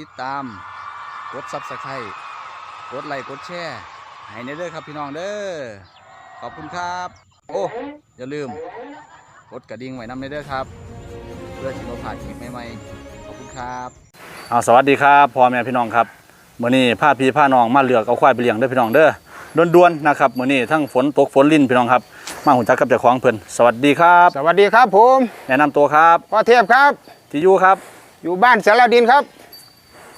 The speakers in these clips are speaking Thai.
ติดตาม กดซับสไครต์กดไลค์กดแชร์ให้ในเด้อครับพี่น้องเด้อขอบคุณครับ โอ้อย่าลืม กดกระดิ่งไว้นำในเด้อครับ เพื่อที่เราผ่านคลิปใหม่ๆขอบคุณครับเอาสวัสดีครับพ่อแม่พี่น้องครับมื้อนี้พาพี่พาน้องมาเลือกเอาควายไปเลี้ยงเด้อพี่น้องเด้อด่วนๆนะครับมื้อนี้ทั้งฝนตกฝนลิ่นพี่น้องครับ มาหุ่นจักกับเจ้าของเพิ่นสวัสดีครับ สวัสดีครับผม แนะนำตัวครับพ่อเทพครับ ที่อยู่ครับ อยู่บ้านสารดินครับ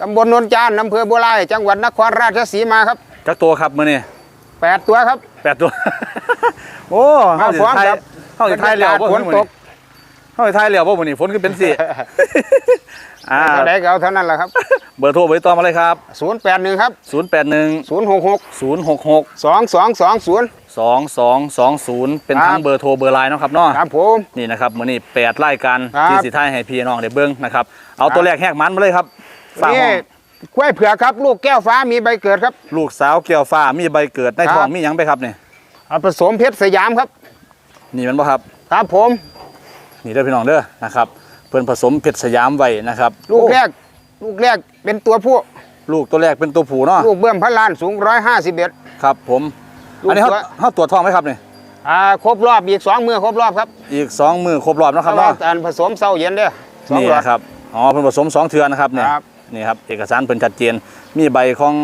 ตำบลนนจานอำเภอบัวลาย จังหวัดนครราชสีมาครับจักตัวครับมื้อนี้แปดตัวครับ แปดตัว โอ้เฮาสิมาพร้อมทายครับ เฮาสิทายแล้วบ่ฝนตกเฮาสิทายแล้วบ่มื้อนี้ฝนคือเป็นสิ อ่า เท่าไหร่ก็เอาเท่านั้นแหละครับเบอร์โทรเบอร์ติดต่อมาเลยครับ ศูนย์แปดหนึ่งครับ081 ศูนย์หกหก066 สองสองสองศูนย์ 2220 เป็นครับทั้งเบอร์โทรเบอร์ไลน์เนาะครับเนาะครับผม นี่นะครับมื้อนี้แปดรายการครับที่สิท้ายให้พี่น้องได้เบิ่งนะครับ เอาตัวครับแรกแหกมันมาเลยครับ ฝากนี่ห้อง กล้วยเผือกครับ ลูกแก้วฟ้ามีใบเกิดครับ ลูกสาวเกี่ยวฟ้ามีใบเกิดในครับท้องมีหยังไปครับนี่เอาผสมเพชรสยามครับ นี่มันบ่ครับ ครับผม นี่เด้อพี่น้องเด้อนะครับ เพิ่นผสมเพชรสยามไว้นะครับลูกโอ้แรก ลูกแรกเป็นตัวผู้ ลูกตัวแรกเป็นตัวผู้เนาะลูกเบื้องพระลานสูงร้อยห้าสิบเอ็ดครับ ผมลูกอันนี้เฮาตัวเฮาตรวจท้องไหมครับนี่อ่าครบรอบอีกสองมือครบรอบครับอีกสองมือครบรอบเนาะครับเพราะว่าเนาะอันผสมเศร้าเย็นเด้อสองนี่หลอดนะครับอ๋อเพิ่นผสมสองเทือนะครับเนี่ยครับ นี่ครับเอกสารเพิ่นชัดเจน มีใบของ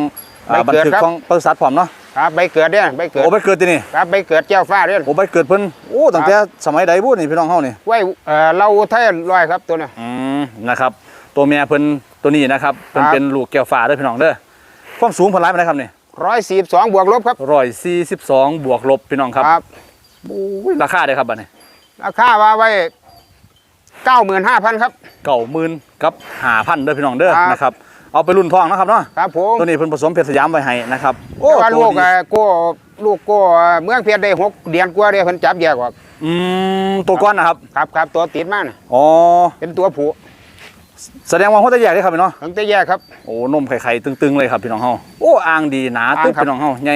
อ่าใบบันเกิดทึกครับ ของบริษัทพร้อมเนาะครับใบเกิดเด้อใบเกิดโอ้ใบเกิดที่นี่ครับใบเกิดแก้วฟ้าเด้อโอ้ใบเกิดเพิ่นโอ้ตั้งแต่สมัยใดบุนี่พี่น้องเฮานี่ไว้เอ่อเราไทยลอยครับตัวเนี้ อืมนะครับตัวเมียเพิ่นตัวนี้นะครับเพิ่นครับ เป็นลูกแก้วฟ้าเด้อพี่น้องเด้อความสูงเพิ่นหลายปานใดครับนี่ร้อยสี่สองบวกลบครับ142บวกลบพี่น้องครับโอ้ยราคาเด้อครับบัดนี้ราคาว่าไว้ เก้าหมื่นห้าพันครับ90,000กับ5,000เด้อพี่น้องเด้อครับ นะครับ เอาไปรุ่นทองนะครับเนาะ ครับผมตัวนี้เพิ่นผสมเพชรสยามไว้ให้นะครับแต่ว่าตัลูวกดีเอ่อโก้ลูกโก้เมืองเพชรได้หกเดือนกว่าเด้เพิ่นจับแยกออกอืมตัวก้อนนะครับ ครับครับตัวติดมาน่ะอ๋อ เป็นตัวผู้แสดงว่าเขาจะแยกได้ครับพี่น้องถึงจะแยกครับ โอ้นมไข่ๆตึงๆเลยครับพี่น้องเฮา โอ้อ่างดีหนาตึ๊บอ่างครับ พี่น้องเฮาใหญ่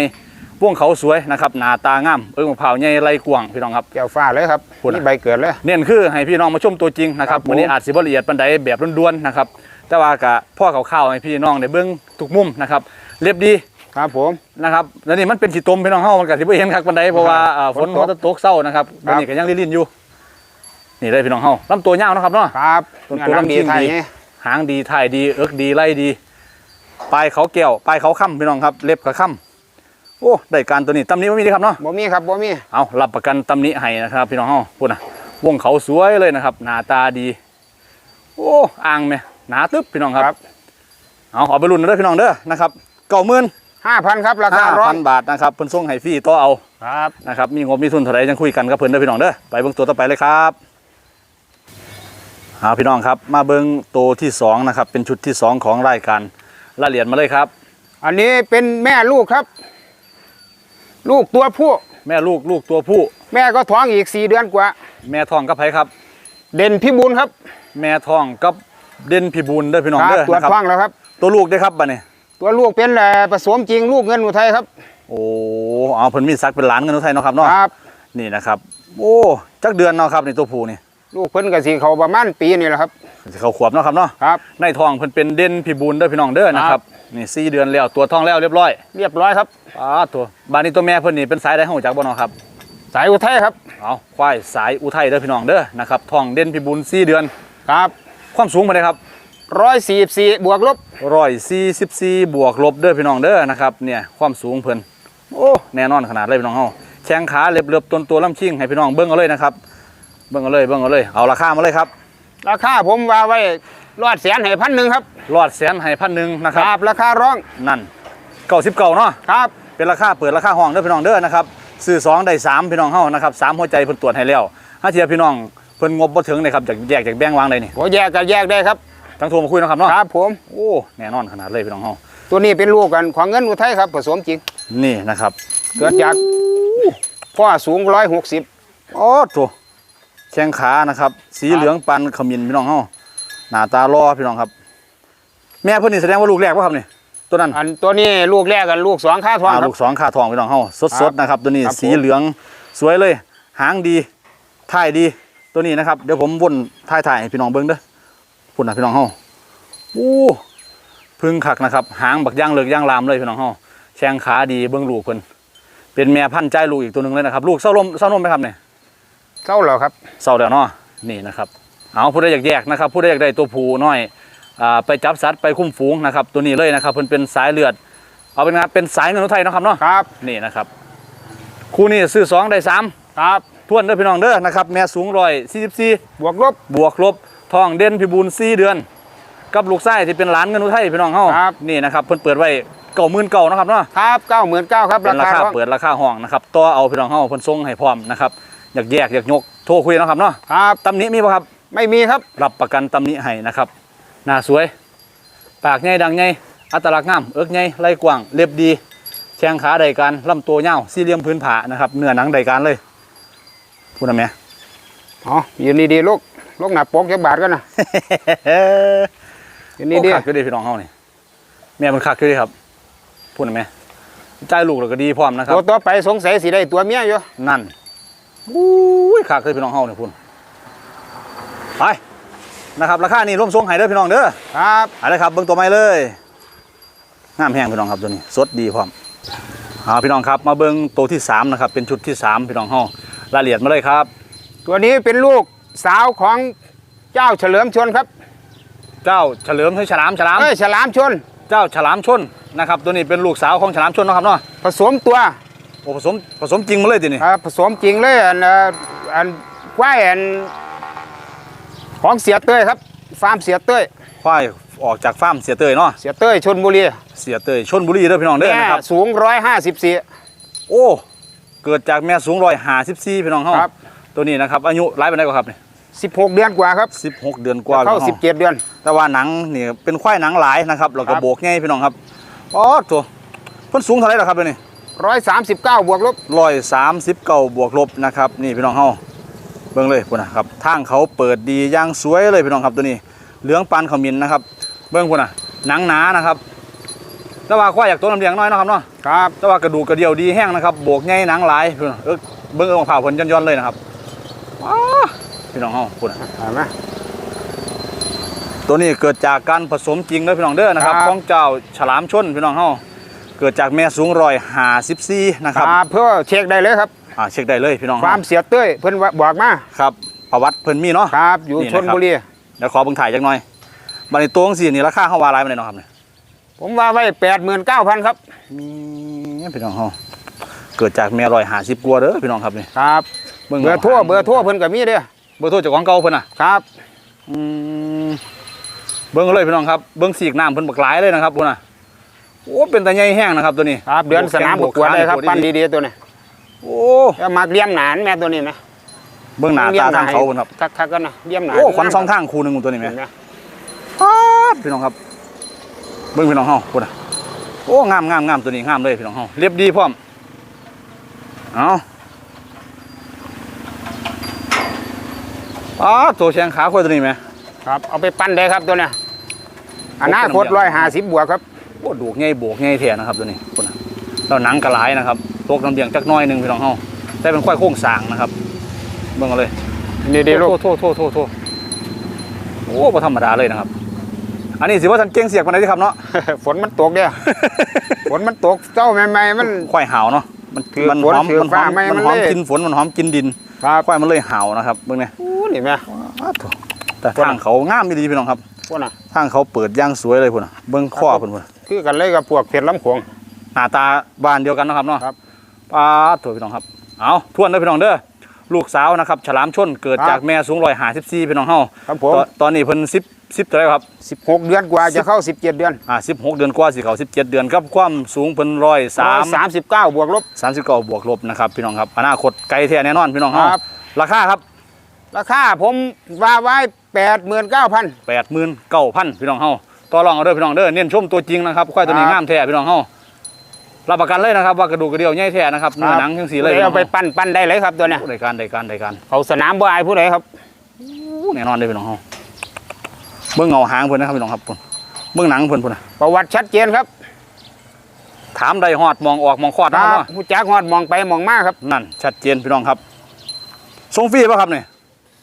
พวงเขาสวยนะครับหน้าตางามเอิ้งมะพร้าวใหญ่ไรกว้างพี่น้องครับ แก้วฟ้าเลยครับพูดนะ นี่ใบเกิดเลย เน้นคือให้พี่น้องมาชมตัวจริงนะครับครับผม วันนี้อาจสิบ่ละเอียดปานใดแบบล้วนๆนะครับแต่ว่ากะพ่อเขาข้าวๆให้พี่น้องได้เบิ่งทุกมุมนะครับเรียบดีครับผม นะครับแล้วนี่มันเป็นสีตมพี่น้องเฮามันก็สิบ่เห็นคักปานใดเพราะว่าอ่าฝนฝนตก มันจะตกเศร้านะครับควัรันบนี้ก็ยังลิ่นๆอยู่ นี่เลยพี่น้องเฮาลำตัวยาวนะครับเนาะ ครับตัวเนี่ยตัวน้ำดีลำชิงไทยดี ไงหางดีถ่ายดีเอิกดีไล่ดีปลายเขาแก้วปลายเขาค่ำพี่น้องครับเล็บกับค่ำ โอ้ได้การตัวนี้ตำหนี้ไม่มีเลยครับเนาะบ่มีครับบ่มีเอารับประกันตำหนี้ให้นะครับ พี่น้องเฮาพูดนะวงเขาสวยเลยนะครับ หน้าตาดี โอ้อ่างไหมหนาตึ๊บพี่น้องครับ เอาเอาไปรุ่นเด้อพี่น้องเด้อนะครับเก้าหมื่นห้าพันครับราคาห้าร้อพันนบาทนะครับเพิ่นส่งให้ฟรีต่อเอาครับนะครับมีงบมีทุนเท่าไหรยังคุยกันกับเพิ่นเด้อพี่น้องเด้อไปเบิ่งตัวต่อไปเลยครับเอาพี่น้องครับ มาเบิ่งตัวที่สองนะครับ เป็นชุดที่สองของรายการละเอียดมาเลยครับ อันนี้เป็นแม่ลูกครับ ลูกตัวผู้ แม่ลูกลูกตัวผู้ แม่ก็ท้องอีกสี่เดือนกว่า แม่ทองกับไผครับ เด่นพิบูลครับ แม่ทองกับเด่นพิบูลเด้อพี่น้องครับเด้อตัวนะครับท้องแล้วครับ ตัวลูกเด้อครับบัดนี้ตัวลูกเป็นเอ่อผสมจริงลูกเงินอุทัยครับ โอ้เอาเพิ่นมีสักเป็นหลานเงินอุทัยเนาะครับเนาะครับ นี่นะครับ โอ้จักเดือนเนาะครับนี่ตัวผู้นี่ ลูกเพิ่นก็สิเขาประมาณปีนี่แหละครับสิเขาขวบเนาะครับเนาะครับในทองเพิ่นเป็นเด่นพิบูลเด้อพี่น้องเด้อนะคครัรับบนี่สี่เดือนแล้วตัวทองแล้วเรียบร้อย เรียบร้อยครับอ่าตัวบ้านนี้ตัวแม่เพิ่นนี่เป็นสายใดเฮารู้จักบ่เนาะครับ สายอุทัยครับเอาควายสายอุทัยเด้อพี่น้องเด้อนะครับทองเด่นพิบูล4เดือนครับความสูงมาได้ครับร้อยสี่สี่บวกลบ144บวกลบเด้อพี่น้องเด้อนะครับเนี่ยความสูงเพิ่นโอ้แน่นอนขนาดเลยพี่น้องเฮาแข้งขาเล็บเล็บต้นตัวลำชิงให้พี่น้องเบิ่งเอาเลยนะครับ เบิ่งเอาเลยเบิ่งเอาเลยเอาราคามาเลยครับ ราคาผมว่าไว้รอดแสนให้พันหนึ่งครับรอดแสนให้พันหนึ่งนะคครับ รับราคาร้องนั่นเก้าสิบเก้าเนาะครับ เป็นราคาเปิดราคาห้องเด้อพี่น้องเด้อนะครับซื้อสองได้สามพี่น้องเฮานะครับสามหัวใจเพิ่นตรวจให้แล้วถ้าเทียพี่น้องเพิ่นงบบ่ถึงเลยครับจากแยกจากแบงค์วางได้นี่โอ้แยกก็แยกได้ครับ ทั้งโทรมาคุยนะครับเนาะครับผม โอ้แน่นอนขนาดเลยพี่น้องเฮาตัวนี้เป็นลูกกันของเงินอุทัยครับผสมจริง นี่นะครับเกิดจากพ่อสูงร้อยหกสิบโอ้โถ แข้งขานะครับ สีเหลืองปันขมิ้นพี่น้องเฮาหน้าตารอพี่น้องครับ แม่เพิ่นนี่แสดงว่าลูกแรกป่ะครับนี่ตัวนั้นอันตัวนี้ลูกแรกกันลูกสองค่าทองอ่าครัลูบกสองขาทองพี่น้องเฮาสดๆนะครับ ตัวนี้ครับผมสีเหลืองสวยเลย หางดีท้ายดีตัวนี้นะครับเดี๋ยวผมวนท้ายถ่ายให้พี่น้องเบิ่งเด้อพุ่นนะพี่น้องเฮาอู้พึ่งคักนะครับ หางบักย่างเลิกย่างลามเลยพี่น้องเฮาแข้งขาดีเบิ่งลูกเพิ่นเป็นแม่พันธุ์ใจลูกอีกตัวหนึงเลยนะครับ ลูกเศร้าลมเศร้านมไหมครับเนี่ย เท่าเหรอครับเศร้าแล้วเนาะนี่นะครับเอาผู้ใดอยากแยกนะครับผู้ใดอยากได้ตัวผู้น้อยอ่าไปจับสัตว์ไปคุ้มฝูงนะครับ ตัวนี้เลยนะครับเพิ่นเป็นสายเลือด เอาเป็นไงครับเป็นสายเงินอุทัยเนาะครับเนาะครับนี่นะครับคู่นี้ซื้อสองได้สามครับทวนเด้อพี่น้องเด้อนะครับแม่สูงร้อยสี่สิบสี่บวกลบบวกลบทองเด่นพิบูลสี่เดือน กับลูกไส้ที่เป็นหลานเงินอุทัยพี่น้องเฮาครับนี่นะครับเพิ่นเปิดไว้เก้าหมื่นเก้านาะครับเนาะครับเก้าหมื่นเก้าครับเป็นราราคาคาร้องเปิดราคาห้องนะครับต่อเอาพี่น้องเฮาเพิ่นส่งให้พร้อมนะครับ อยากแยกอยากยกโทรคุยเนาะครับเนาะครับตำหนิมีป่ะครับ ไม่มีครับ รับประกันตำหนิให้นะครับหน้าสวย ปากใหญ่ดังใหญ่อัตลักษณ์งามเอิกใหญ่ไหล่กว้างเล็บดีแข้งขาใดการลำตัวยาวสี่เหลี่ยมพื้นผานะครับเนื้อหนังใดการเลยพูดนะแม่อ๋อยืนดีๆลูกลูกหนาปกจะบาทกันนะยืนนี่ดีคักก็ดีพี่น้องเฮานี่แม่มันคักก็ดีครับพูดนะแม่ใจายลูกเราก็ดีพร้อมนะๆครับตัวต่อไปสงสัยสิได้ตัวเมียอยู่นั่น อุ้ยคักเลยพี่น้องเฮานี่พูดไปนะครับราคานี่ร่วมทรงให้เด้อพี่น้องเด้อครับเอาเลยครับเบิ้งตัวใหม่เลยงามแห้งพี่น้องครับตัวนี้สดดีพร้อมเอาพี่น้องครับมาเบิ้งตัวที่สามนะครับเป็นชุดที่สามพี่น้องห้องรายละเอียดมาเลยครับ ตัวนี้เป็นลูกสาวของเจ้าเฉลิมชนครับ เจ้าเฉลิมให้ฉลามฉลามเอ้ยฉลามชน เจ้าฉลามชนนะครับตัวนี้เป็นลูกสาวของฉลามชนเนาะครับเนาะผสมตัวโอ้ ผสมผสมจริงมาเลยทีนี้อ่าผสมจริงเลยอันเอ่ออันควายอันของเสียเต้ยครับฟาร์มเสียเต้ยควายออกจากฟาร์มเสียเตยเนาะเสียเต้ยชนบุรีเสียเตยชนบุรีเด้อพี่น้องเด้อแม่นะครับสูงร้อยห้าสิบสี่ โอ้เกิดจากแม่สูงร้อยห้าสิบสี่พี่น้องเฮาครับ ตัวนี้นะครับอายุร้ายไปไหนกว่าครับเนี่ยสิบหกเดือนกว่าครับสิบหกเดือนกว่าเข้าพี่น้องสิบเจ็ดเดือน แต่ว่าหนังนี่เป็นควายหนังหลายนะครับแล้วก็ครับ โบกง่ายพี่น้องครับอ๋อตัวเพิ่นสูงเท่าไหร่ล่ะครับเดี๋ยวนี้ ร้อยสามสิบเก้าบวกลบร้อยสามสิบเก้าบวกลบนะครับนี่พี่น้องเฮาเบิ่งเลยพุ่นนะครับทางเขาเปิดดีอย่างสวยเลยพี่น้องครับตัวนี้เหลืองปานขมิ้นนะครับ เบิ่งพุ่นน่ะหนังหนานะครับแต่ว่าควายอยากตัวน้ำเลี้ยงน้อยเนาะครับเนาะครับแต่ว่ากระดูกกระเดี่ยวดีแห้งนะครับโบกง่ายหนังหลายพี่น้องเอิ้กเบิ่งเอิ้งผ่าผลย้อนๆเลยนะครับอ้าพี่น้องเฮาพุ่นน่ะเห็นไหมตัวนี้เกิดจากการผสมจริงเด้อพี่น้องเด้อนะครับครับของเจ้าฉลามชนพี่น้องเฮา เกิดจากแม่สูงร้อยห้าสิบสี่นะครับอ่าเพื่อเช็คได้เลยครับอ่าเช็คได้เลยพี่น้องฟาเฮาร์มเสียเต้ยเพิ่นว่าบอกมาครับประวัติเพิ่นมีเนาะครับ อยู่นี่ชนะครับนบุรีเดี๋ยวขอเบิ่งถ่ายจักหน่อยบัดนี้ตัวจังซี่นี่ราคาเฮาว่าหลายปานใดเนาะครับเนี่ยผมว่าไว้แปดหมื่นเก้าพันครับมีพี่น้องเฮาเกิดจากแม่ร้อยห้าสิบกว่าเด้อพี่น้องครับนี่ครับบิ่งเบอร์โทั่วเบอร์โทั่วเพิ่นก็มีเด้อเบอร์โทรเจากของเก่าเพิ่นน่ะครับอืมเบิ่งเลยพี่น้องครับเบิ่งสีกน้ำเพิ่นบักหลายเลยนะครับพุ่นน่ะ โอ้เป็นตาใหญ่แห้งนะครับตัวนี้ ครับเดือนสนามประกวดเลยครับปั้นดีๆตัวนี้โอ้แล้วมาเลี้ยมหนานแม่ตัวนี้นะเบิ่งหน้าตาทางเขาเพิ่นครับทักๆกันนะเลี้ยมหนานโอ้ขวัญสองทางคู่หนึงตัวนี้แหมเห็นไหมป๊าดพี่น้องครับ เบิ่งพี่น้องเฮาพุ่นน่ะโอ้งามงามงามตัวนี้งามเลยพี่น้องเฮาเรียบดีพร้อมเอาอ๋อตัวแชงขาควายตัวนี้ไหมครับเอาไปปั้นได้ครับตัวเนี้ยอนาคตร้อยห้าสิบบวกครับ โอ้ดูกง่ายโบกง่ายแท้นะครับตัวนี้พุ่นน่ะแล้วหนังกระหลายนะครับตกน้ำเดียงจักหน้อยหนึงพี่น้องเฮาแต่เป็นควายโค้งสร้างนะครับเบิ่งเอาเลยดีๆลูกโทษโทษโทษโทษโทษโอ้บ่ธรรมดาเลยนะครับ อันนี้สิว่าท่านเก่งเสียกปานใดที่ครับเนาะ ฝนมันตกเด้อฝนมันตกเจ้าใหม่ๆมันควายหาวเนาะ มันถือมันฝนหอมถือมันหอฟ้ามไม่มันมันหอมเลยกินฝนมันหอมกินดินครับควายมันเลยหาวนะครับเบิ่งเนี่ยโอ้นี่แม่แต่ทางเขางามดีๆพี่น้องครับ พวกน่ะทางเขาเปิดอย่างสวยเลยพุ่นน่ะเบิ่งข้อเพิ่นพุ่นคือกันเลยกับพวกเพชรลำโขงหน้าตาบ้านเดียวกันเนาะครับเนาะครับป้าดตัวพี่น้องครับเอาทวนเด้อพี่น้องเด้อลูกสาวนะครับฉลามชนเกิดครับจากแม่สูงร้อยหาสิบสี่พี่น้องเฮาครับผมตอนตอนนี้เพิ่นสิบสิบเท่าไหรครับ16เดือนกว่าจะเข้า17เดือนอ่าสิบหกเดือนกว่าสิเขาสิบเจ็ดเดือนครับความสูงเพิ่นร้อยสาม39บวกลบสามสิบเก้าบวกลบนะครับพี่น้องครับอนาคตไกลแท้แน่นอนพี่น้องเฮาครับราคาครับ ราคาผมว่าไว้89,000แปดหมื่นเก้าพันพี่น้องเฮาต่อรองเอาเด้อพี่น้องเด้อเน้นชมตัวจริงนะครับควายตัวนี้ครับ งามแท้พี่น้องเฮารับประกันเลยนะครับ ว่ากระดูกกระเดี่ยวใหญ่แท้นะครับเนื้อหนังจังสีเลยพี่น้เอาองไปเฮาปั้นปั้นได้เลยครับตัวเนี้ยรายการรายการรายการเขาสนามบ่อายผู้ใดครับอู้แน่นอนเลยพี่น้องเฮาเบิ่งเงาหางเพิ่นนะครับพี่น้องครับพุ่นเบิ่งหนังเพิ่นพุ่นน่ะประวัติชัดเจนครับถามใดฮอดมองออกมองคอดคนะครัรับบผู้จักฮอดมองไปมองมาครับนั่นชัดเจนพี่น้องครับส่งฟรีป่ะครับเนี่ย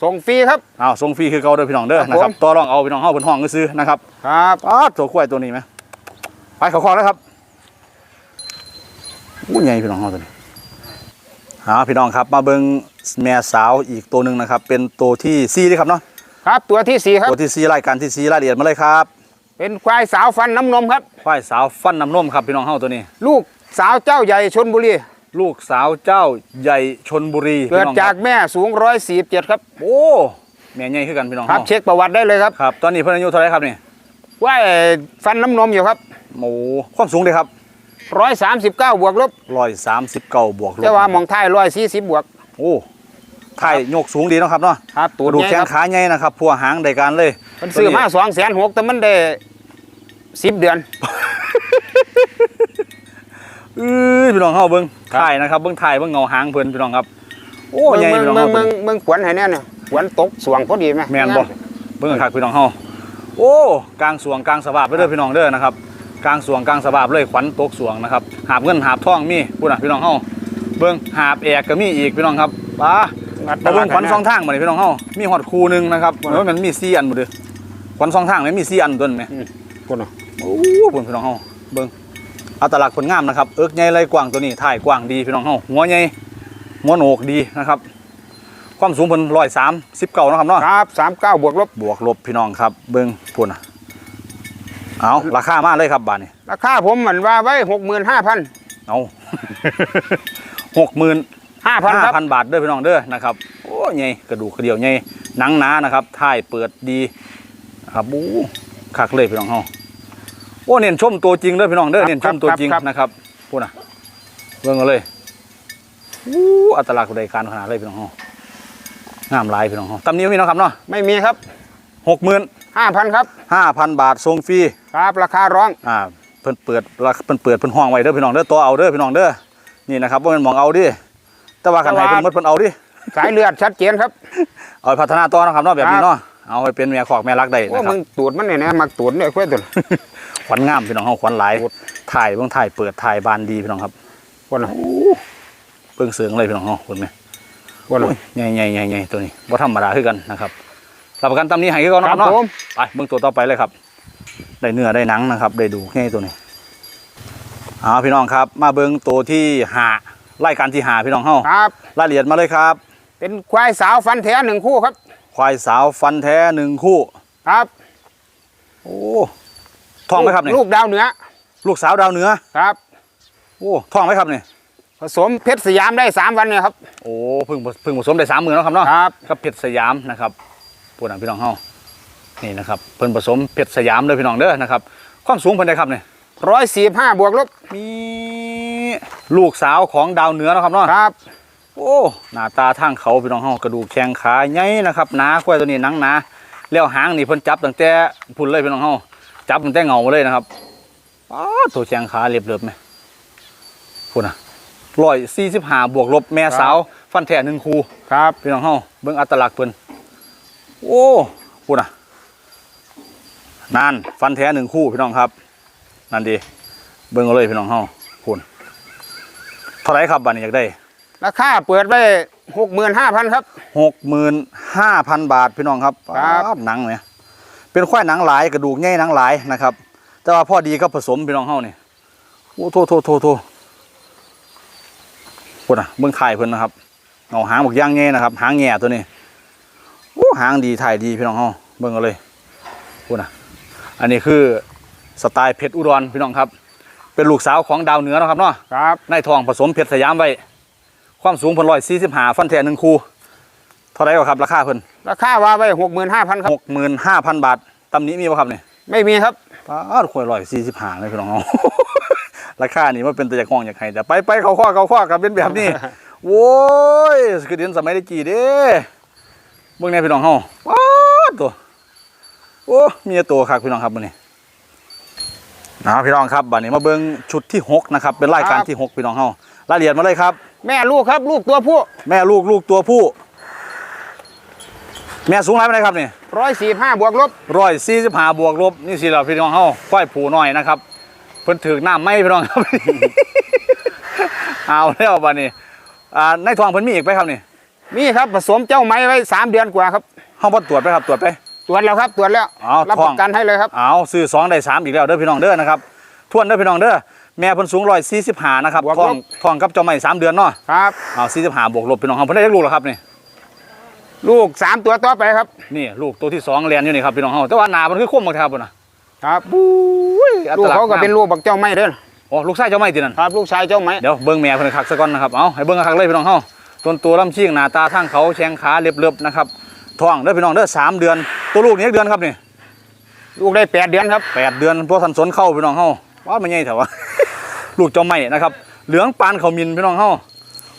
ส่งฟรีครับอ้าวส่งฟรีคือเก่าเด้อพี่น้องเด้อครับนะครับผมต่อรองเอาพี่น้องเฮาเพิ่นห้องซื้อๆนะครับครับอ้าวตัวควายตัวนี้ไหมไปเขาคอแล้วครับอู้ใหญ่พี่น้องเฮาตัวนี้หาพี่น้องครับมาเบิ่งแม่สาวอีกตัวหนึ่งนะครับ เป็นตัวที่สี่ที่ครับเนาะครับตัวที่สี่ครับตัวที่สี่รายการที่สี่รายละเอียดมาเลยครับ เป็นควายสาวฟันน้ำนมครับควายสาวฟันน้ำนมครับพี่น้องเฮาตัวนี้ ลูกสาวเจ้าใหญ่ชนบุรี ลูกสาวเจ้าใหญ่ชนบุรีเกิดพี่น้องคจารักบแม่สูงร้อยสี่เจ็ดครับ โอ้แม่ใหญ่คือกันพี่น้องครับเฮาเช็คประวัติได้เลยครับครับ ตอนนี้เพิ่นอายุเท่าไหรครับนี่ควายฟันน้ำนมอยู่ครับโอ้ความสูงเลยครับร้อยสามสิบเก้าบวกลบร้อยสามสิบเก้าบวกลบแต่ว่ามองท้ายร้อยสี่สิบบวก โอ้ถ่ายโยกสูงดีเนาะครับเนาะครับกตัวระดูกใหญ่แข้คงรับขาใหญ่นะครับพัวหางได้การเลยมันซื้อมาสองแสนหกแต่มันได้สิบเดือน เอ้ยพี่น้องเฮาเบิ่งครับ ถ่ายนะครับเบิ่งถ่ายเบิ่งเงาหางเพิ่นพี่น้องครับโอ้เมืใหญ่องพี่น้องเมืองเฮาเมืเบิ่องงเมืองขวัญให้แน่เนี่ยขวัญตกสวงพอดีไหมแม่นบ่เบิ่งคักพี่น้องเฮาโอ้กลางสวงกลางสะบาบไปเด้อพี่น้องเด้อนะครับกลางสวงกลางสะบาบเลยขวัญตกสวงนะครับหาบเงินหาบทองมีพูดน่ะพี่น้องเฮาเบิ่งหาบแอกก็มีอีกพี่น้องครับป้ามาเบิ่งขวัญสองทางมาเลยพี่น้องเฮามีฮอดคู่หนึงนะครับเหมือนว่ามันมีสี่อันหมดเลยขวัญสองทางนี่มีสี่อันตัวนี่แหมคนเนาะโอ้เบิ่งพี่น้องเฮาเบิ่ง อัตลักษณ์ผลงามนะครับเอิกใหญ่ไหลกว้างตัวนี้ถ่ายกว้างดีพี่น้องเฮาหัวใหญ่หัวโหนกดีนะครับ ความสูงเพิ่น139นะครับเนาะครับสามเก้าบวกลบบวกลบพี่น้องครับ เบิ่งพุ่นน่ะเอาราคามาเลยครับบาดนี้ราคาผมเหมือนว่าไว้หกหมื่นห้าพันเอาหกหมื่นห้าพันครับ5,000บาทเด้อพี่น้องเด้อนะครับโอ้ใหญ่กระดูกกระเดี่ยวใหญ่หนังหนานะครับท้ายเปิดดีนะครับบู๊คักเลยพี่น้องเฮา โอ้เน้นชมตัวจริงเด้อพี่น้องเด้อครับเน้นชมตัวจริงครับนะครับพูดนะเบิ่งเอาเลยอู้อัตลักษณ์รายการขนาดเลยพี่น้องเฮางามหลายพี่น้องเฮาตำนี้มีเนาะครับเนาะไม่มีครับหกหมื่นห้าพันครับห้าพันบาทส่งฟรีครับราคาร้องอ่าเพิ่นเปิดราคาเพิ่นเปิดเพิ่นห้องไว้เด้อพี่น้องเด้อตัวเอาเด้อพี่น้องเด้อนี่นะครับว่ามันมองเอาดิแต่ว่าคันไหนเพิ่นหมดเพิ่นเอาดิสายเลือดชัดเจนครับเอาไปพัฒนาต่อนะครับเนาะแบบนี้ครับเนาะ เอาไปเป็นแม่ขอกแม่รักได้โอ้นะครัมึบงตูดมันเนี่ยนะมักตูดเนี่ยค่อยตัวขวัญงามพี่น้องเฮาขวัญหลายถ่ายเบิ่งถ่ายเปิดถ่ายบานดีพี่น้องครับคนเนาะเบิ่งเสืองเลยพี่น้องเฮาคนไหมคนเนาะโอ้ยใหญ่ใหญ่ใหญ่ใหญ่ตัวนี้บ่ธรรมดาคือกันนะครับรับประกันตำนี้ให้คือก่อนคนะครัรับบเนาะผมไปเบิ่งตัวต่อไปเลยครับ ได้เนื้อได้หนังนะครับ ได้ดูง่ายตัวนี้เอาพี่น้องครับ มาเบิ่งตัวที่หารายการที่หาพี่น้องเฮาครับ รายละเอียดมาเลยครับ เป็นควายสาวฟันแท้หนึ่งคู่ครับ ควายสาวฟันแท้หนึ่งคู่ ครับโอ้ท้องไหมครับเนี่ยลูกดาวเหนือ ลูกสาวดาวเหนือครับโอ้ท้องไหมครับเนี่ยผสมเพชรสยามได้สามวันเนี่ยครับโอ้เพิ่งเพิ่งผสมได้สามหมื่นแล้วครับเนาะครับกับเพชรสยามนะครับพวกนั้นพี่น้องเฮานี่นะครับเพิ่นผสมเพชรสยามเด้อพี่น้องเด้อนะครับความสูงเพิ่นได้ครับเนี่ยร้อยสี่ห้าบวกลบมีลูกสาวของดาวเหนือเนาะครับเนาะครับ โอ้หน้าตาทางเขาพี่น้องเฮากระดูกแข้งขาใหญ่นะครับหนาควายตัวนี้หนังหนาแล้วหางนี่เพิ่นจับตั้งแต่พุ่นเลยพี่น้องเฮาจับตั้งแต่เงาเลยนะครับอ้าวตัวแข้งขาเรียบเรียบไหมพุ่นน่ะร้อยสี่สิบห้าบวกลบแม่สาว ฟันแท้หนึ่งคูครับพี่น้องเฮาเบิ่งอัตลักษณ์เพิ่นโอ้พุ่นน่ะนั่นฟันแท้หนึ่งคู่พี่น้องครับนั่นดีเบิ่งเอาเลยพี่น้องเฮาพุ่นเท่าไหรครับบัดนี้อยากได้ ราคาเปิดไว้หกหมื่นห้าพันครับ หกหมื่นห้าพันบาทพี่น้องครับครับป๊าดหนังเนี่ยเป็นควายหนังหลายกระดูกใหญ่หนังหลายนะครับ แต่ว่าพอดีก็ผสมพี่น้องเฮานี่โอ้โทโทโทโทพุ่นน่ะเบิ่งถ่ายเพิ่นนะครับเอาหางบักย่างแง่นะครับ หางแง่ตัวนี้โอ้หางดีถ่ายดีพี่น้องเฮาเบิ่งเอาเลยพุ่นน่ะ อันนี้คือสไตล์เพชรอุดรพี่น้องครับ เป็นลูกสาวของดาวเหนือเนาะครับเนาะครับในทองผสมเพชรสยามไว้ ความสูงเพันร้อยสี่สิบห้าฟันแท้หนึ่งคูเท่าไหร่ก็ครับราคาเพิ่นราคาว่าไว้หกหมื่นห้าพันครับหกหมื่นห้าพันบาทตำหนี้มีป่ะครับเนี่ยไม่มีครับป้าดควายร้อยสี่สิบห้าเลยพี่น้องราคานี่มันเป็นตัวจากห้องจากใครแต่ไปไปเขาข้อเขาข้อกันเป็นแบบนี้โว้ยคือเดือนสมัยได้กี่เด้เบิ่งในพี่น้องเฮาป้าดตัวโอ้มีแต่ตัวครับพี่น้องครับมื้อนี้นะพี่น้องครับบัดนี้มาเบิ่งชุดที่หกนะครับเป็นรายการที่หกพี่น้องเฮารายละเอียดมาเลยครับ แม่ลูกครับ ลูกตัวผู้แม่ลูกลูกตัวผู้ แม่สูงไรเป็นไรครับนี่ร้อยสี่ห้าบวกลบร้อยสี่สิบห้าบวกลบนี่สิเราพี่น้องเฮาควายผูน้อยนะครับ เพิ่นถือน้ำไม่พี่น้องครับ เอาแล้วบัดนี้อ่าในทองเพิ่นมีอีกไหมครับนี่มีครับผสมเจ้าไม้ไว้สามเดือนกว่าครับเฮาบ่ตรวจไปครับตรวจไป ตรวจแล้วครับตรวจแล้วอ๋อรับท้ปองระกันให้เลยครับ เอาซื้อสองได้สามอีกแล้วเด้อพี่น้องเด้อนะครับทวนเด้อพี่น้องเด้อ แม่เพิ่นสูงร้อยสี่สิบห้านะครับบวกทลอบงทองกับเจ้าใหม่สามเดือนเนาะครับ เอาสี่สิบห้าบวกลบพี่น้องเฮาเพิ่นได้จักลูกแล้วครับนี่ลูกสามตัวต่อไปครับนี่ลูกตัวที่สองเรียนอยู่นี่ครับพี่น้องเฮาแต่ว่าหน้ามันคือคมบักแทบพุ่นน่ะ ครับอุ้ยอัตลูกลัษณ์เขาก็เป็นงมลูกบักเจ้าไม้เด้ออ๋อลูกชายเจ้าไม่ตินั่นครับ ลูกชายเจ้าไม้เดี๋ยวเบิ้งแม่เพิ่นคักซะก่อนนะครับ เอาให้เบิ้งคักเลยพี่น้องเฮาต้นตัวลำชิงหน้าตาทางเขาแข้งขาเล็บๆนะครับท้องเด้อพี่น้องเด้อสามเดือน ตัวลูกนี่จักเดือนครับนี่ลูกได้แปดเดือนครับ แปดเดือนพวกทันสนเข้าพี่น้องเฮาว่ามันใหญ่แถวะ ลูกเจ้าไม่นะครับ เหลืองปานเขามินพี่น้องเฮา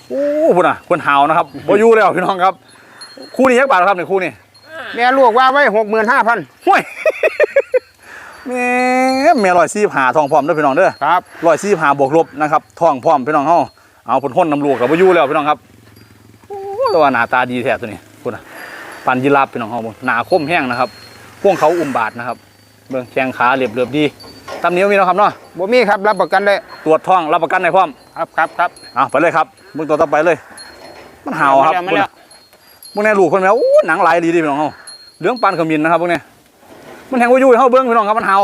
โอ้พุ่นน่ะคนหาวนะครับบ่อยู่แล้วพี่น้องครับ คู่นี้ยักบาทครับนี่คู่นี้แม่ลูกว่าไว้หกหมื่นห้าพันห่วยแม่แม่ร้อยสี่หาทองพร้อมเด้อพี่น้องเด้อครับร้อยสี่หาบวกลบนะครับท้องพร้อมพี่น้องเฮาเอาผลพ้นน้ำลูกกับวายุแล้วพี่น้องครับโอ้แต่ว่าหน้าตาดีแท้ตัวนี้คุณนะปันยีราฟพี่น้องเฮาเบิ่งหน้าคมแห้งนะครับพวกเขาอุ้มบาดนะครับเบิ่งแข้งขาเรียบเรียบดี ตำเหนียวมีเนาะครับเนาะบ่มีครับรับประกันได้ตรวจท้องรับประกันในพร้อมครับครับครับเอาไปเลยครับเบิ่งตัวต่อไปเลย มันเห่าครับมาแล้วพวกนี้ลูกคนแม่โอ้หนังหลายดีดีพี่น้องเฮาเหลืองปานขมิ้นนะครับพวกนี้มันแห้งวายุให้เฮาเบิ่งพี่น้องครับมันเห่า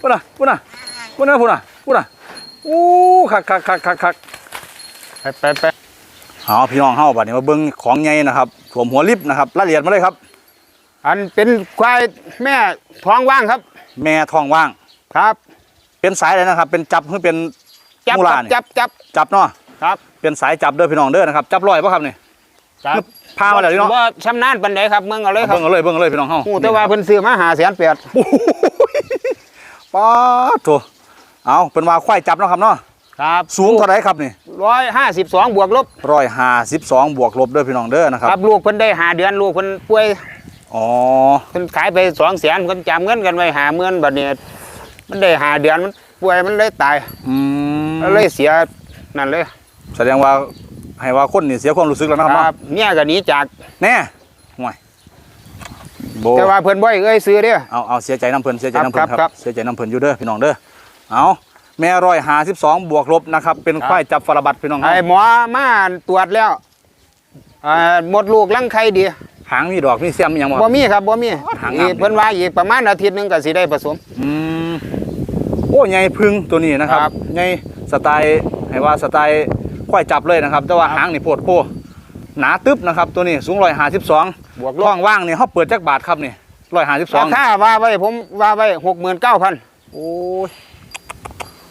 พุ่นน่ะพุ่นน่ะพุ่นน่ะพุ่นน่ะพุ่นน่ะอู้คักคักคักคักคักไปไปไปเอาพี่น้องเฮาบัดนี้มาเบิ่งของใหญ่นะครับถ่วมหัวลิฟต์นะครับรายละเอียดมาเลยครับ อันเป็นควายแม่ท้องว่างครับ แม่ท้องว่าง ครับ เป็นสายอะไรนะครับ เป็นจับหรือเป็นจับมูคลารับนี่จับจับจับเนาะครับ เป็นสายจับเด้อพี่น้องเด้อนะครับ จับลอยป่ะครับนี่ครับพามาแล้วนี่เนาะว่าชำนาญปันไดครับเมืองเอาเลยครับเบิ่งเอาเลยเบิ่งเอาเลยพี่น้องเฮาหูแต่ว่าเพิ่นซื้อมาหาแสนแปดป๊าดโถเอาเป็นว่าควายจับเนาะครับเนาะครับสูงเท่าไหร่ครับนี่ร้อยห้าสิบสองบวกลบร้อยห้าสิบสองบวกลบเด้อพี่น้องเด้อนะคครัรับบลูกเพิ่นได้หาเดือนลูกเพิ่นป่วย อ๋อเพิ่นขายไปสองแสนเพิ่นจำเงินกันไว้หาเมื่นบัดนี้มันได้หาเดือนมันป่วยมันเลยตายอืมแล้วเลยเสียนั่นเลย แสดงว่าให้ว่าคนนี่เสียความรู้สึกแล้วนะครับคเนาะรับเนี่ยก็หนีจาก แน่ห่วยโบแต่ว่าเพิ่นบ่ให้เอ้ยซื้อเด้อ เอาเอาเสียใจน้ำเพลินเสียใจน้ำเพลินครับคครัรับบเสียใจน้ำเพลินอยู่เด้อพี่น้องเด้อเอาแม่ร้อยหาสิบสองบวกลบนะครับเป็นครับควายจับฟรบัตพี่น้องไอ้หมอมาตรวจแล้วอ่าหมดลูกรังไข่ดี หางมีดอกมีเสียมมีหยังบ่บ่มีครับบ่มีหางงามอีกเพิ่นว่าอีกประมาณอาทิตย์หนึงก็สิได้ผสมอืมโอ้ใหญ่พึ่งตัวนี้นะครับครับใหญ่สไตล์ให้ว่าสไตล์ควายจับเลยนะครับ แต่ว่าหางนี่โพดโพหนาตึ๊บนะครับตัวนี้สูงร้อยหาสิบสองบวกลท้บองว่างนี่เขาเปิดจักบาทครับนี่ร้อยหาสิบสอรางคาว่าไว้ผมว่าไว้69,000โอ้ย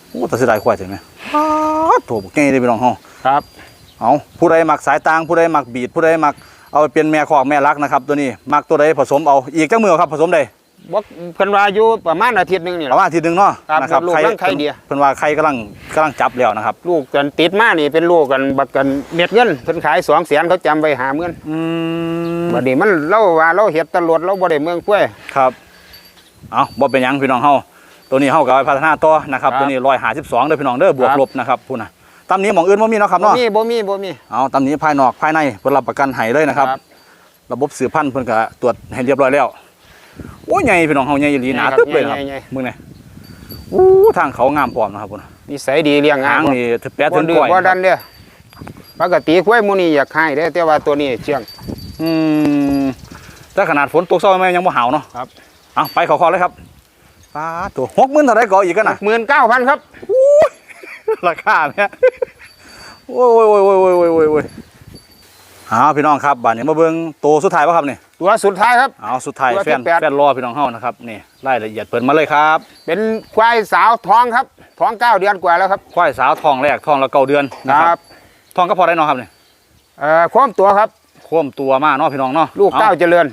โอ้แต่เสียดายควายจังไหมอ้าดโถบอกง่ายเลยพี่น้องเฮาครับเอาผู้ใดมักสายตางผู้ใดมักบีดผู้ใดมัก เอาไปเป็นแม่คอกแม่รักนะครับ ตัวนี้มักตัวใดผสมเอาอีกจังมือครับผสมใดบ่เพิ่นว่าอยู่ประมาณอาทิตย์หนึงนี่ประล่ะมาณอาทีหนึงเนาะครับนะครับลูกร่างไข่เดียว เพิ่นว่าไข่กำลังกำลังจับแล้วนะครับ ลูกกันติดมานี่เป็นลูกกันบักกันเม็ดเงินเพิ่นขาย2แสนเขาจำไว้หาเงินอืมบัดนี้มันเล่าว่าเราเฮ็ดตำรวจเราบ่ได้เมืองกล้วย ครับเอาบ่เป็นหยังพี่น้องเฮาตัวนี้เฮาก็เอาไปพัฒนาต่อนะครับครับตัวนี้152เด้อพี่น้องเด้อบวกครับ ลบนะครับพูดนะ ตำนี้หมองอื่นบ่มีเนาะครับบ่เนาะมีบ่มีบ่มี เอาตำนี้ภายนอกภายในเพิ่นรับประกันให้เลยนะครับ ระบบสืบพันธุ์เพิ่นก็ตรวจให้เรียบร้อยแล้วโอ้ยใหญ่พี่น้องเฮาใหญ่อีหลีหนาตึ๊บเลยนะครับใหญ่ๆ มึงนี่อู้ทางเขางามปลอมนะครับพุ่นน่ะนิสัยดีเลี้ยงงาหานงนี่ถึงแปะบ่ถึงดื้ก้ออยบ่นะคดัรับนเด้อปกติกล้วยหมู่นี้อยากให้เด้อแต่ว่าตัวนี้เชื่อง อืมแต่ขนาดฝนตกเช้าแม่ยังบ่หาวเนาะครับ เอาไปขอคอเลยครับป้าดตัว60,000เท่าไดก็อีกกันน่ะ69,000ครับ ราคาเนี่ยโอ้ยโอ้ยโอ้ยโอ้ยโอ้ยโอ้ยอ้าวพี่น้องครับบ้านนี้มาเบิ้งตัวสุดท้ายป่ะครับเนี่ยตัวสุดท้ายครับอ้าวสุดท้ายแฟนแฟนรอพี่น้องเฮานะครับนี่รายละเอียดเปิดมาเลยครับ เป็นควายสาวทองครับทองเก้าเดือนกว่าแล้วครับควายสาวทองแรกทองละเก้าเดือนนะครับทองก็พอได้น้องครับเนี่ยเอ่อคว่ำตัวครับคว่ำตัวมากเนาะพี่น้องเนาะลูกเก้าเจริญ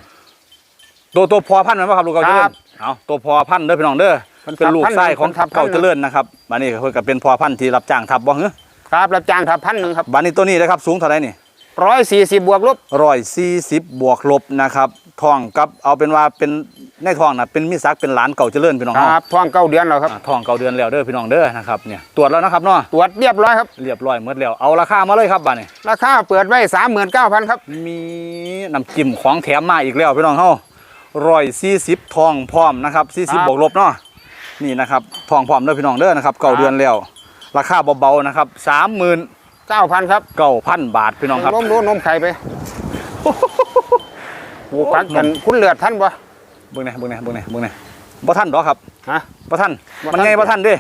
ตัวตัวพอพันธุ์ไหมครับลูกเก้าเจริญเอาตัวพอพันเด้อพี่น้องเด้อ เพิ่นเป็นลูกทับพันธุ์ไส้ของเพิ่นทับพันธุ์เก้าเจริญนะครับบัดนี้เพิ่นก็เป็นพอพันธุ์ที่รับจ้างทับบ่เหรอครับรับจ้างทับพันหนึ่งครับบัดนี้ตัวนี้นะครับสูงเท่าไหร่นี่ร้อยสี่สิบบวกลบร้อยสี่สิบบวกลบนะครับทองกับเอาเป็นว่าเป็นในทองน่ะเป็นมิสักเป็นหลานเก่าเจริญพี่น้องคเฮารับท้องเก้าเดือนแล้วครับอ่าทองเก่าเดือนแล้วเด้อพี่น้องเด้อนะครับเนี่ยตรวจแล้วนะครับเนาะตรวจเรียบร้อยครับเรียบร้อยหมดแล้วเอาราคามาเลยครับบัดนี้ราคาเปิดไว้สามหมื่นเก้าพันครับมีน้ำจิ้มของแถมมาอีกแล้วพี่น้องเฮาร้อยสี่สิบทองพร้อมนะครับสี่สิบบวกลบเนาะ นี่นะครับทองพร้อมเด้อพี่น้องเด้อนะครับเก่าเดือนแล้วราคาเบาๆนะครับสามหมื่นเก้าพันครับเก้าพันบาทพี่น้องครับล้มรู้นมไข่ไปโอ้ปักกันคุณเลือดท่านบ่เบิ่งแหน่เบิ่งแหน่เบิ่งแหน่เบิ่งแหน่บ่ทันดอกครับฮะบ่ทันบ่ทันมันไงบ่ทันเด้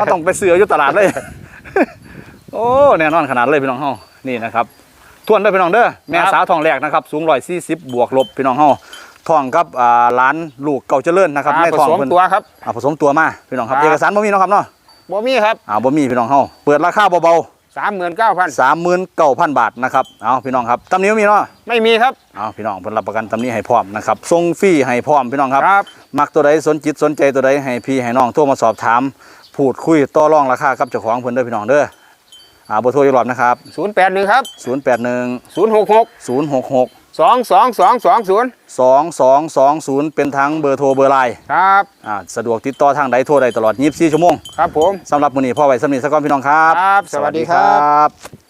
ก็ต้องไปเสืออยู่ตลาดเลย โอ้แน่นอนขนาดเลยพี่น้องเฮานี่นะครับทวนเด้อพี่น้องเด้อแม่สาวทองแรกนะครับ สูง140บวกลบพี่น้องเฮา ท้องครับร้าหลานลูกเก่าเจริญนะครับไม่ท้องเพิ่นตัวครับอ่าผสมตัวมาพี่น้องครับเอกสารบ่มีน้องครับเนาะบ่มีครับอ่าบ่มีพี่น้องเฮาเปิดราคาเบาๆสามหมื่นเก้าพันสามหมื่นเก้าพันบาทนะครับเอาพี่น้องครับตำนี้มีเนาะไม่มีครับเอาพี่น้องผลรับประกันตำนี้ให้พร้อมนะครับทรงฟี่ให้พร้อมพี่น้องครับครับมักตัวใดสนจิตสนใจตัวใดให้พี่ให้น้องโทรมาสอบถามพูดคุยต่อรองราคากับเจ้าของเพิ่นเด้อพี่น้องเด้ออ่าเบอร์โทรอดนะครับศูนย์ะครับ081ครับ081 066 066 สองสองสองสองศูนย์สองสองสองศูนย์เป็นทั้งเบอร์โทรเบอร์ไลน์ครับอ่าสะดวกติดต่อทางใดโทรใดตลอดยีิบสี่ชั่วโมง ครับผมสำหรับมื้อนี้พ่อไวสมนีสักก่อนพี่น้องครับ ครับ สวัสดีครับ